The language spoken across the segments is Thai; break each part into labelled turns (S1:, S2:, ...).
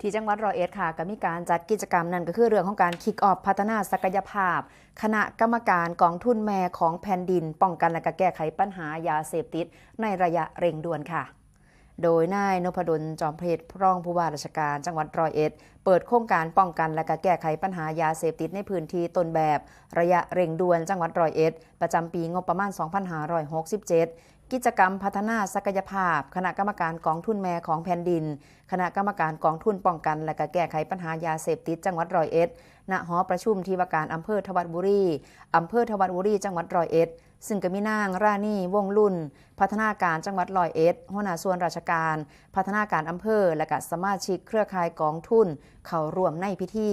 S1: ที่จังหวัดร้อยเอ็ดค่ะก็มีการจัดกิจกรรมนั่นก็คือเรื่องของการคิกออฟพัฒนาศักยภาพ คณะกรรมการกองทุนแม่ของแผ่นดิน ป้องกันและก็แก้ไขปัญหายาเสพติด ในระยะเร่งด่วนค่ะ โดยนายนพดลจอมเพชรรองผู้ว่าราชการ จังหวัดร้อยเอ็ด เปิดโครงการป้องกันและก็แก้ไขปัญหายาเสพติดในพื้นที่ต้นแบบ ระยะเร่งด่วนจังหวัดร้อยเอ็ด ประจำปีงบประมาณ 2567 กิจกรรมพัฒนาศักยภาพ คณะกรรมการกองทุนแม่ของแผ่นดิน คณะกรรมการกองทุนป้องกัน และกแก้ไขปัญหายาเสพติดจังหวัดร้อยเอ็ด ณ หอประชุมที่ว่าการอำเภอทวัดบุรี อำเภอทวัดบุรี จังหวัดร้อยเอ็ด ซึ่งก็มีนางราณีวงรุ่น พัฒนาการจังหวัดร้อยเอ็ด หัวหน้าส่วนราชการ พัฒนาการอำเภอ และก็สมาชิกเครือข่ายกองทุน เข้าร่วมในพิธี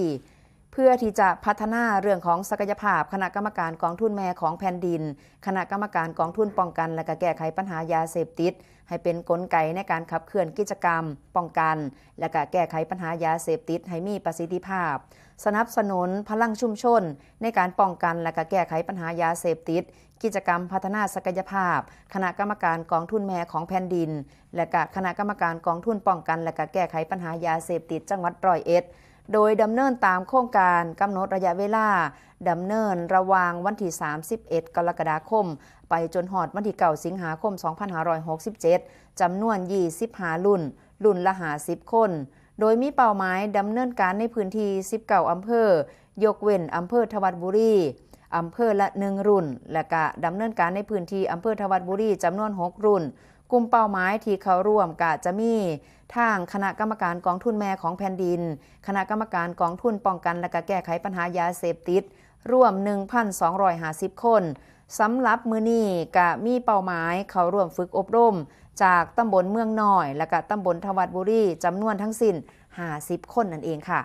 S1: เพื่อที่จะพัฒนาเรื่องของศักยภาพ คณะกรรมการกองทุนแม่ของแผ่นดิน คณะกรรมการกองทุนป้องกัน และก็แก้ไขปัญหายาเสพติด ให้เป็นกลไกในการขับเคลื่อนกิจกรรม ป้องกัน และก็แก้ไขปัญหายาเสพติดให้มีประสิทธิภาพ สนับสนุนพลังชุมชน ในการป้องกันและก็แก้ไขปัญหายาเสพติด กิจกรรมพัฒนาศักยภาพ คณะกรรมการกองทุนแม่ของแผ่นดิน และก็คณะกรรมการกองทุนป้องกัน และก็แก้ไขปัญหายาเสพติดจังหวัดร้อยเอ็ด โดยดำเนินตามโครงการกำหนดระยะเวลาดำเนินระวางวันที่ 31 กรกฎาคม ไปจนหอดวันที่9สิงหาคม 2567 จำนวน 25 รุ่น รุ่นละ50คน โดยมีเป้าหมายดำเนินการในพื้นที่ 19 อำเภอ ยกเว้นอำเภอทวัดบุรีอำเภอละ1รุ่น และก็ดำเนินการในพื้นที่อำเภอทวัดบุรีจำนวน 6 รุ่น ลุ่มเป้าหมายที่เขาร่วมกะจะมีทางคณะกรรมการกองทุนแม่ของแผ่นดิน คณะกรรมการกองทุนป้องกันและก็แก้ไขปัญหายาเสพติดร่วม 1,250 คนสำหรับมือนี้กะมีเป้าหมายเขาร่วมฝึกอบรม จากตำบลเมืองน้อย และก็ตำบลทวัดบุรีจำนวนทั้งสิ้น 50 คนนั่นเองค่ะ